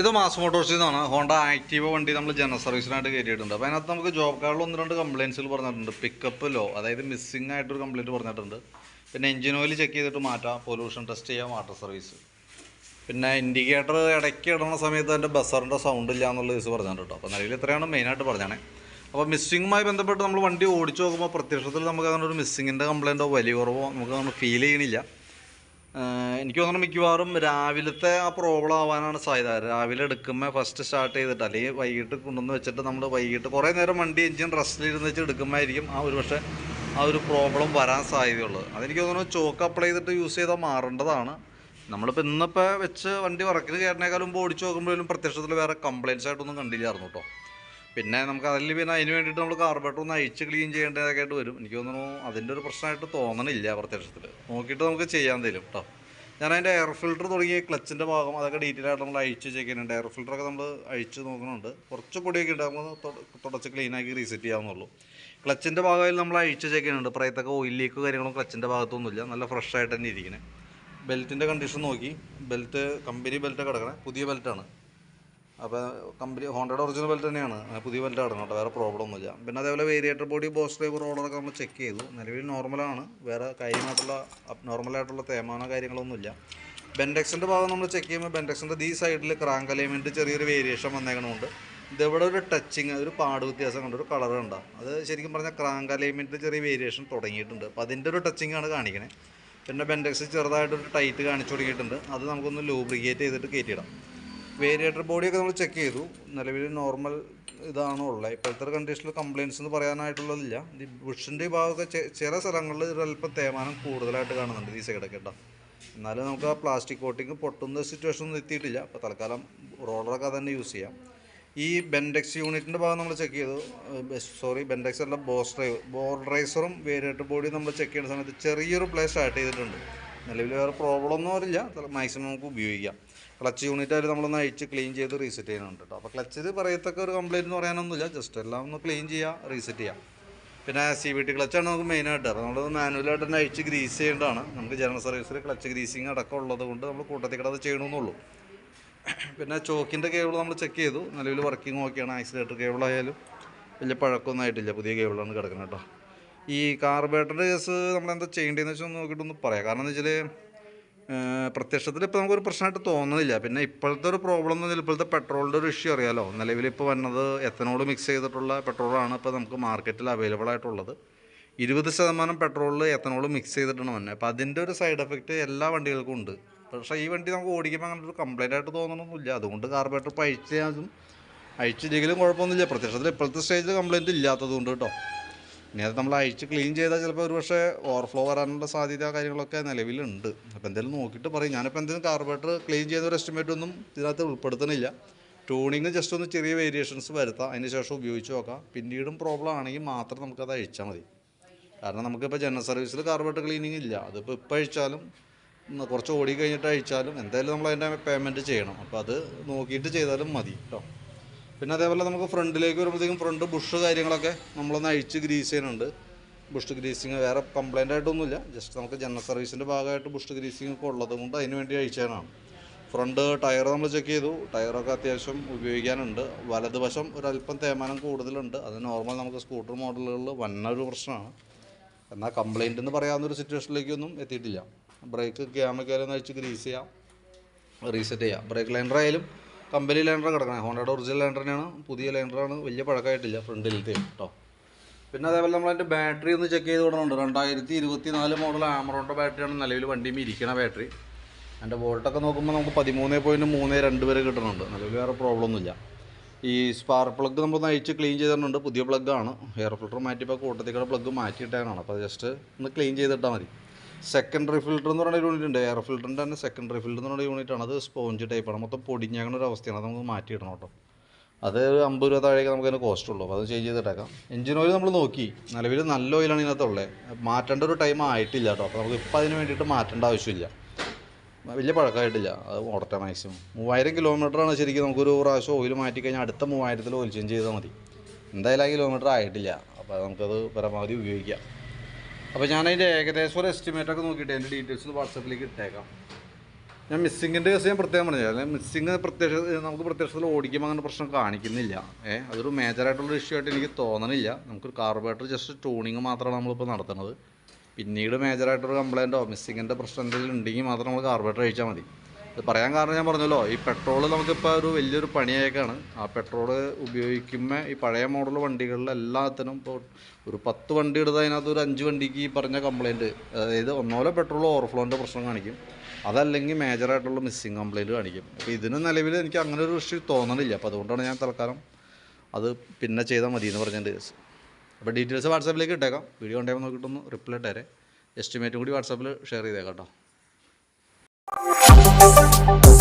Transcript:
ഇത് മാസ് മോട്ടോഴ്സിൽ നിന്നാണ് Honda active വണ്ടി നമ്മൾ ജനറൽ സർവീസിനായിട്ട് കയറ്റിയിട്ടുണ്ട് അപ്പോൾ അതിനകത്ത് നമുക്ക് ജോബ് കാർഡിൽ ഒന്ന് രണ്ട് കംപ്ലയിൻസുകൾ പറഞ്ഞിട്ടുണ്ട്. പിക്കപ്പ് ലോ അതായത് മിസ്സിംഗ് ആയിട്ടൊരു കംപ്ലയിന്റ് പറഞ്ഞിട്ടുണ്ട്. പിന്നെ എഞ്ചിൻ ഓയിൽ ചെക്ക് ചെയ്തിട്ട് മാറ്റാം. പൊല്യൂഷൻ ടെസ്റ്റ് ചെയ്യാം വാട്ടർ സർവീസ് പിന്നെ ഇൻഡിക്കേറ്റർ ഇടയ്ക്ക് ഇടുന്ന സമയത്ത് അതിന്റെ ബസറിന്റെ സൗണ്ട് ഇല്ല എന്നുള്ള കേസ് പറഞ്ഞിട്ടുണ്ട് കേട്ടോ. അപ്പോൾ നിലവിൽ ഇത്രയാണ് മെയിനായിട്ട് പറഞ്ഞാണേ. അപ്പോൾ മിസ്സിങ്ങുമായി ബന്ധപ്പെട്ട് നമ്മൾ വണ്ടി ഓടിച്ചു നോക്കുമ്പോൾ പ്രത്യക്ഷത്തിൽ നമുക്ക് അതിനൊരു മിസ്സിങ്ങിന്റെ കംപ്ലയിന്റോ വലിയ കുറവോ നമുക്ക് നമ്മൾ ഫീൽ ചെയ്യണില്ല. എനിക്ക് തോന്നുന്നു മിക്കവാറും രാവിലത്തെ ആ പ്രോബ്ലം ആവാനാണ് സാധ്യത. രാവിലെ എടുക്കുമ്പോൾ ഫസ്റ്റ് സ്റ്റാർട്ട് ചെയ്തിട്ട് അല്ലെങ്കിൽ വൈകിട്ട് കൊണ്ടുവന്ന് വെച്ചിട്ട് നമ്മൾ വൈകിട്ട് കുറേ നേരം വണ്ടി എഞ്ചിൻ റെസ്റ്റിലിരുന്ന് വെച്ച് എടുക്കുമ്പോഴായിരിക്കും ആ ഒരു പക്ഷേ ആ ഒരു പ്രോബ്ലം വരാൻ സാധ്യതയുള്ളത് അതെനിക്ക് തോന്നുന്നു ചോക്ക് അപ്ലൈ ചെയ്തിട്ട് യൂസ് ചെയ്താൽ മാറേണ്ടതാണ്. നമ്മളിപ്പോൾ ഇന്നിപ്പോൾ വെച്ച് വണ്ടി വർക്കിന് കയറിനേക്കാളും ഓടിച്ച് നോക്കുമ്പോഴും പ്രത്യക്ഷത്തിൽ വേറെ കംപ്ലയിൻസ് ആയിട്ടൊന്നും കണ്ടില്ലായിരുന്നു കേട്ടോ പിന്നെ നമുക്ക് അതിൽ പിന്നെ അതിന് വേണ്ടിയിട്ട് നമ്മൾ കാർബേറ്റർ ഒന്ന് അഴിച്ച് ക്ലീൻ ചെയ്യേണ്ടതൊക്കെ ആയിട്ട് വരും. എനിക്ക് തോന്നുന്നു അതിന്റെ ഒരു പ്രശ്നമായിട്ട് തോന്നണില്ല പ്രത്യക്ഷത്തിൽ നോക്കിയിട്ട് നമുക്ക് ചെയ്യാൻ തരും കേട്ടോ ഞാൻ അതിന്റെ എയർ ഫിൽറ്റർ തുടങ്ങിയ ക്ലച്ചിന്റെ ഭാഗം അതൊക്കെ ഡീറ്റെയിൽ ആയിട്ട് നമ്മൾ അഴിച്ച് ചെയ്യുന്നുണ്ട്. എയർ ഫിൽറ്ററൊക്കെ നമ്മൾ അഴിച്ച് നോക്കുന്നുണ്ട്. കുറച്ച് പൊടിയൊക്കെ ഉണ്ട് ക്ലീൻ തുടച്ച് ക്ലീനാക്കി റീസെറ്റ് ചെയ്യാവുന്നുള്ളൂ. ക്ലച്ചിന്റെ ഭാഗമായി നമ്മൾ അഴിച്ച് ചെയ്യുന്നുണ്ട്. പ്രയത്തൊക്കെ ഓയിൽ ലീക്ക് കാര്യങ്ങളും ക്ലച്ചിന്റെ ഭാഗത്തൊന്നുമില്ല. നല്ല ഫ്രഷ് ആയിട്ട് തന്നെ ഇരിക്കുന്നത് ബെൽറ്റിന്റെ കണ്ടീഷൻ നോക്കി. ബെൽറ്റ് കമ്പനി ബെൽറ്റ് കിടക്കണേ പുതിയ ബെൽറ്റാണ് അപ്പോൾ കമ്പനി ഹോണ്ടയുടെ ഒറിജിനൽ ബെൽറ്റ് തന്നെയാണ്. പുതിയ ബെൽറ്റ് കിടക്കണം കേട്ടോ വേറെ പ്രോബ്ലം ഒന്നുമില്ല. പിന്നെ അതേപോലെ വേരിയേറ്റർ ബോഡി ബോസ് ഡ്രൈവർ റോളറൊക്കെ നമ്മൾ ചെക്ക് ചെയ്തു. നിലവിൽ നോർമലാണ് വേറെ കാര്യമായിട്ടുള്ള നോർമലായിട്ടുള്ള തേമാനോ കാര്യങ്ങളൊന്നുമില്ല. ബെൻഡെക്സിന്റെ ഭാഗം നമ്മൾ ചെക്ക് ചെയ്യുമ്പോൾ ബെൻഡെക്സിന്റെ ഈ സൈഡിൽ ക്രാങ്ക് അലൈൻമെന്റ് ചെറിയൊരു വേരിയേഷൻ വന്നേക്കണമുണ്ട് ഇതെവിടെ ഒരു ടച്ചിങ് ഒരു പാട് വ്യത്യാസം കണ്ട് ഒരു കളർ ഉണ്ടാകും അത് ശരിക്കും പറഞ്ഞാൽ ക്രാങ്ക് അലൈൻമെന്റ് ചെറിയ വേരിയേഷൻ തുടങ്ങിയിട്ടുണ്ട്. അപ്പോൾ അതിന്റെ ഒരു ടച്ചിങ് ആണ് കാണിക്കണേ. പിന്നെ ബെൻഡെക്സ് ചെറുതായിട്ടൊരു ടൈറ്റ് കാണിച്ചു തുടങ്ങിയിട്ടുണ്ട് അത് നമുക്കൊന്ന് ലൂബ്രിക്കേറ്റ് ചെയ്തിട്ട് കയറ്റിയിടാം. വേരിയേറ്റർ ബോഡിയൊക്കെ നമ്മൾ ചെക്ക് ചെയ്തു. നിലവിൽ നോർമൽ ഇതാണ് ഉള്ളത്. ഇപ്പോഴത്തെ കണ്ടീഷനിൽ കംപ്ലയിൻസ് എന്ന് പറയാനായിട്ടുള്ളതില്ല. ഈ ബുഷിന്റെ ഭാഗമൊക്കെ ചില സ്ഥലങ്ങളിൽ ഒരല്പം തേമാനം കൂടുതലായിട്ട് കാണുന്നുണ്ട് ഈ സൈഡൊക്കെ കേട്ടോ. എന്നാലും നമുക്ക് ആ പ്ലാസ്റ്റിക് കോട്ടിങ് പൊട്ടുന്ന സിറ്റുവേഷൻ ഒന്നും എത്തിയിട്ടില്ല. അപ്പോൾ തൽക്കാലം റോളറൊക്കെ തന്നെ യൂസ് ചെയ്യാം. ഈ ബെൻഡെക്സ് യൂണിറ്റിന്റെ ഭാഗം നമ്മൾ ചെക്ക് ചെയ്തു. സോറി ബെൻഡെക്സ് അല്ല ബോസ് ഡ്രൈവ് ബോർഡറൈസറും വേരിയേറ്റർ ബോഡിയും നമ്മൾ ചെക്ക് ചെയ്യുന്ന സമയത്ത് ചെറിയൊരു പ്ലേ സ്റ്റാർട്ട് ചെയ്തിട്ടുണ്ട്. നിലവിൽ വേറെ പ്രോബ്ലം ഒന്നും വരില്ല. മാക്സിമം നമുക്ക് ഉപയോഗിക്കാം. ക്ലച്ച് യൂണിറ്റ് ആയിട്ട് നമ്മളൊന്ന് അഴിച്ച് ക്ലീൻ ചെയ്ത് റീസെറ്റ് ചെയ്യുന്നുണ്ട് കേട്ടോ. അപ്പോൾ ക്ലച്ചിൽ പറയത്തക്ക ഒരു കംപ്ലയിന്റ് എന്ന് പറയാനൊന്നുമില്ല. ജസ്റ്റ് എല്ലാം ഒന്ന് ക്ലീൻ ചെയ്യുക റീസെറ്റ് ചെയ്യാം. പിന്നെ സി വി ടി ക്ലച്ചാണ് നമുക്ക് മെയിനായിട്ട് അപ്പോൾ നമ്മൾ മാനുവലായിട്ട് തന്നെ അഴിച്ച് ഗ്രീസ് ചെയ്യേണ്ടതാണ്. നമുക്ക് ജനറൽ സർവീസിൽ ക്ലച്ച് ഗ്രീസിങ് അടക്കം ഉള്ളത് കൊണ്ട് നമ്മൾ കൂട്ടത്തിൽ കിടന്ന് ചെയ്യണമെന്നുള്ളൂ പിന്നെ ചോക്കിന്റെ കേബിൾ നമ്മൾ ചെക്ക് ചെയ്തു. നിലവിൽ വർക്കിംഗ് ഓക്കെയാണ് ആക്സിലേറ്റർ കേബിൾ ആയാലും വലിയ പഴക്കമൊന്നും ആയിട്ടില്ല. പുതിയ കേബിളാണ് കിടക്കുന്നത് കേട്ടോ. ഈ കാർബേറ്ററിന്റെ കേസ് നമ്മളെന്താ ചെയ്യേണ്ടതെന്ന് വെച്ചാൽ ഒന്ന് നോക്കിയിട്ടൊന്ന് പറയാം. കാരണം എന്താ വെച്ചാൽ പ്രത്യക്ഷത്തിൽ ഇപ്പോൾ നമുക്കൊരു പ്രശ്നമായിട്ട് തോന്നുന്നില്ല. പിന്നെ ഇപ്പോഴത്തെ ഒരു പ്രോബ്ലം എന്ന് ഇപ്പോഴത്തെ പെട്രോളിന്റെ ഒരു ഇഷ്യൂ അറിയാലോ. നിലവിൽ ഇപ്പോൾ വന്നത് എത്തനോൾ മിക്സ് ചെയ്തിട്ടുള്ള പെട്രോളാണ് ഇപ്പോൾ നമുക്ക് മാർക്കറ്റിൽ അവൈലബിൾ ആയിട്ടുള്ളത്. ഇരുപത് ശതമാനം പെട്രോളിൽ എത്തനോൾ മിക്സ് ചെയ്തിട്ടാണ് വന്നത്. അപ്പോൾ അതിന്റെ ഒരു സൈഡ് എഫക്റ്റ് എല്ലാ വണ്ടികൾക്കും ഉണ്ട്. പക്ഷേ ഈ വണ്ടി നമുക്ക് ഓടിക്കുമ്പോൾ അങ്ങനെ ഒരു കംപ്ലൈന്റ് ആയിട്ട് തോന്നണമൊന്നുമില്ല. അതുകൊണ്ട് കാർബറേറ്റർ ഇപ്പോൾ അഴിച്ചാലും അഴിച്ചില്ലെങ്കിലും കുഴപ്പമൊന്നുമില്ല. പ്രത്യക്ഷത്തിൽ ഇപ്പോഴത്തെ സ്റ്റേജിൽ കംപ്ലൈന്റ് ഇല്ലാത്തത് കൊണ്ട് കേട്ടോ. ഇനി നമ്മൾ അഴിച്ച് ക്ലീൻ ചെയ്താൽ ചിലപ്പോൾ ഒരു പക്ഷേ ഓവർഫ്ലോ വരാനുള്ള സാധ്യത കാര്യങ്ങളൊക്കെ നിലവിലുണ്ട്. അപ്പോൾ എന്തെങ്കിലും നോക്കിയിട്ട് പറയും. ഞാനിപ്പോൾ എന്തെങ്കിലും കാർബറേറ്റർ ക്ലീൻ ചെയ്യുന്ന ഒരു എസ്റ്റിമേറ്റ് ഒന്നും ഇതിനകത്ത് ഉൾപ്പെടുത്തുന്നില്ല. ട്യൂണിങ് ജസ്റ്റ് ഒന്ന് ചെറിയ വേരിയേഷൻസ് വരുത്താം. അതിന് ശേഷം ഉപയോഗിച്ച് നോക്കാം. പിന്നീടും പ്രോബ്ലം ആണെങ്കിൽ മാത്രം നമുക്കത് അഴിച്ചാൽ മതി. കാരണം നമുക്കിപ്പോൾ ജനറൽ സർവീസിൽ കാർബറേറ്റർ ക്ലീനിങ് ഇല്ല. അതിപ്പോൾ ഇപ്പോൾ അഴിച്ചാലും കുറച്ച് ഓടി കഴിഞ്ഞിട്ട് അഴിച്ചാലും എന്തായാലും നമ്മൾ അതിന്റെ പേയ്മെന്റ് ചെയ്യണം. അപ്പോൾ അത് നോക്കിയിട്ട് ചെയ്താലും മതി കേട്ടോ പിന്നെ അതേപോലെ നമുക്ക് ഫ്രണ്ടിലേക്ക് വരുമ്പോഴത്തേക്കും ഫ്രണ്ട് ബുഷ് കാര്യങ്ങളൊക്കെ നമ്മളൊന്ന് അഴിച്ച് ഗ്രീസ് ചെയ്യുന്നുണ്ട്. ബുഷ് ഗ്രീസിങ് വേറെ കംപ്ലൈന്റ് ആയിട്ടൊന്നുമില്ല. ജസ്റ്റ് നമുക്ക് ജനറൽ സർവീസിന്റെ ഭാഗമായിട്ട് ബുഷ് ഗ്രീസിങ് ഒക്കെ ഉള്ളത് കൊണ്ട് അതിന് വേണ്ടി അഴിച്ചതാണ്. ഫ്രണ്ട് ടയർ നമ്മൾ ചെക്ക് ചെയ്തു. ടയറൊക്കെ അത്യാവശ്യം ഉപയോഗിക്കാനുണ്ട്. വലതുവശം ഒരല്പം തേമാനം കൂടുതലുണ്ട്. അത് നോർമൽ നമുക്ക് സ്കൂട്ടർ മോഡലുകളിൽ വന്ന ഒരു പ്രശ്നമാണ്. എന്നാൽ കംപ്ലൈന്റ് എന്ന് പറയാവുന്നൊരു സിറ്റുവേഷനിലേക്കൊന്നും എത്തിയിട്ടില്ല. ബ്രേക്ക് ക്യാമൊക്കെ ആയാലും അഴിച്ച് ഗ്രീസ് ചെയ്യാം. റീസെറ്റ് ചെയ്യാം. ബ്രേക്ക് ലൈൻഡർ ആയാലും കമ്പനി ലൈൻഡർ കിടക്കണേ. ഹോണ്ടയുടെ ഒറിജിനൽ ലൈൻഡർ തന്നെയാണ്. പുതിയ ലൈൻഡറാണ് വലിയ പഴക്കമായിട്ടില്ല ഫ്രണ്ടിലത്തെ കേട്ടോ പിന്നെ അതേപോലെ നമ്മൾ അതിന്റെ ബാറ്ററി ഒന്ന് ചെക്ക് ചെയ്ത് കൊടുക്കുന്നുണ്ട്. രണ്ടായിരത്തി ഇരുപത്തി നാല് മോഡൽ ആമറോണിന്റെ ബാറ്ററിയാണ് നിലവിൽ വണ്ടിയിൽ ഇരിക്കണ ബാറ്ററി അതിന്റെ വോൾട്ടൊക്കെ നോക്കുമ്പോൾ നമുക്ക് പതിമൂന്ന് പോയിന്റ് മൂന്ന് രണ്ട് വരെ കിട്ടുന്നുണ്ട്. നിലവിൽ വേറെ പ്രോബ്ലം ഒന്നുമില്ല. ഈ സ്പാർക്ക് പ്ലഗ് നമ്മളൊന്ന് അഴിച്ച് ക്ലീൻ ചെയ്തിട്ടുണ്ട്. പുതിയ പ്ലഗ്ഗാണ് എയർ ഫിൽറ്റർ മാറ്റിയപ്പോൾ കൂട്ടത്തിക്കടെ പ്ലഗ് മാറ്റിയിട്ടാണ് അപ്പോൾ ജസ്റ്റ് ഒന്ന് ക്ലീൻ ചെയ്തിട്ടാൽ മതി. സെക്കൻഡറി ഫിൽറ്റർ എന്ന് പറയുന്ന യൂണിറ്റ് ഉണ്ട്. എയർ ഫിൽറ്ററിന്റെ തന്നെ സെക്കൻഡറി ഫിൽറ്റർ എന്ന് പറയുന്ന യൂണിറ്റ് ആണ്. അത് സ്പോഞ്ച് ടൈപ്പാണ് മൊത്തം പൊടിഞ്ഞാകുന്ന ഒരു അവസ്ഥയാണ്. അത് നമുക്ക് മാറ്റിയിടണം കേട്ടോ. അത് അമ്പത് രൂപ താഴേക്ക് നമുക്ക് അതിന് കോസ്റ്റ് ഉള്ളൂ. അപ്പോൾ അത് ചേഞ്ച് ചെയ്തിട്ടേക്കാം. എഞ്ചിൻ ഓയിൽ നമ്മൾ നോക്കി. നിലവിൽ നല്ല ഓയിലാണ് ഇതിനകത്തുള്ളത് മാറ്റേണ്ട ഒരു ടൈം ആയിട്ടില്ല കേട്ടോ. അപ്പോൾ നമുക്ക് ഇപ്പോൾ അതിന് വേണ്ടിയിട്ട് മാറ്റേണ്ട ആവശ്യമില്ല. വലിയ പഴക്കമായിട്ടില്ല. അത് ഓടട്ടെ മാക്സിമം മൂവായിരം കിലോമീറ്ററാണ് ശരിക്കും നമുക്കൊരു പ്രാവശ്യം ഓയിൽ മാറ്റി കഴിഞ്ഞാൽ അടുത്ത മൂവായിരത്തിൽ ഓയിൽ ചേഞ്ച് ചെയ്താൽ മതി. എന്തായാലും ആ കിലോമീറ്റർ ആയിട്ടില്ല. അപ്പോൾ നമുക്കത് പരമാവധി ഉപയോഗിക്കാം. അപ്പോൾ ഞാൻ അതിന്റെ ഏകദേശം ഒരു എസ്റ്റിമേറ്റ് ഒക്കെ നോക്കിയിട്ട് അതിന്റെ ഡീറ്റെയിൽസ് വാട്സപ്പിലേക്ക് ഇട്ടേക്കാം. ഞാൻ മിസ്സിങ്ങിന്റെ കേസ് ഞാൻ പ്രത്യേകം പറഞ്ഞു അല്ലെ മിസ്സിങ് പ്രത്യക്ഷ നമുക്ക് പ്രത്യക്ഷത്തിൽ ഓടിക്കുമ്പോൾ അങ്ങനെ പ്രശ്നം കാണിക്കുന്നില്ല. ഏ അതൊരു മേജറായിട്ടുള്ള ഇഷ്യൂ ആയിട്ട് എനിക്ക് തോന്നണില്ല. നമുക്കൊരു കാർബറേറ്റർ ജസ്റ്റ് ട്യൂണിങ് മാത്രമാണ് നമ്മളിപ്പോൾ നടത്തുന്നത്. പിന്നീട് മേജറായിട്ടൊരു കംപ്ലയിന്റോ മിസ്സിങ്ങിന്റെ പ്രശ്നം എന്തെങ്കിലും ഉണ്ടെങ്കിൽ മാത്രം നമ്മൾ കാർബറേറ്റർ കഴിച്ചാൽ മതി. ഇത് പറയാൻ കാരണം ഞാൻ പറഞ്ഞല്ലോ ഈ പെട്രോൾ നമുക്കിപ്പോൾ ഒരു വലിയൊരു പണിയായേക്കാണ്. ആ പെട്രോൾ ഉപയോഗിക്കുമ്പോൾ ഈ പഴയ മോഡൽ വണ്ടികളിൽ എല്ലാത്തിനും ഇപ്പോൾ ഒരു പത്ത് വണ്ടി എടുത്ത് അതിനകത്ത് ഒരു അഞ്ച് വണ്ടിക്ക് ഈ പറഞ്ഞ കംപ്ലയിന്റ് അതായത് ഒന്നോലെ പെട്രോൾ ഓവർഫ്ലോന്റെ പ്രശ്നം കാണിക്കും. അതല്ലെങ്കിൽ മേജറായിട്ടുള്ള മിസ്സിങ് കംപ്ലയിന്റ് കാണിക്കും. അപ്പോൾ ഇതിന് നിലവിൽ എനിക്ക് അങ്ങനെ ഒരു ഇഷ്യൂ തോന്നണില്ല. അപ്പോൾ അതുകൊണ്ടാണ് ഞാൻ തൽക്കാലം അത് പിന്നെ ചെയ്താൽ മതി എന്ന് കേസ് അപ്പോൾ ഡീറ്റെയിൽസ് വാട്സാപ്പിലേക്ക് ഇട്ടേക്കാം. വീഡിയോ ഉണ്ടാകുമ്പോൾ നോക്കിയിട്ടൊന്ന് റിപ്ലൈ ഇട്ടേരെ. എസ്റ്റിമേറ്റും കൂടി വാട്സാപ്പിൽ ഷെയർ ചെയ്തേക്കാം കേട്ടോ. Thank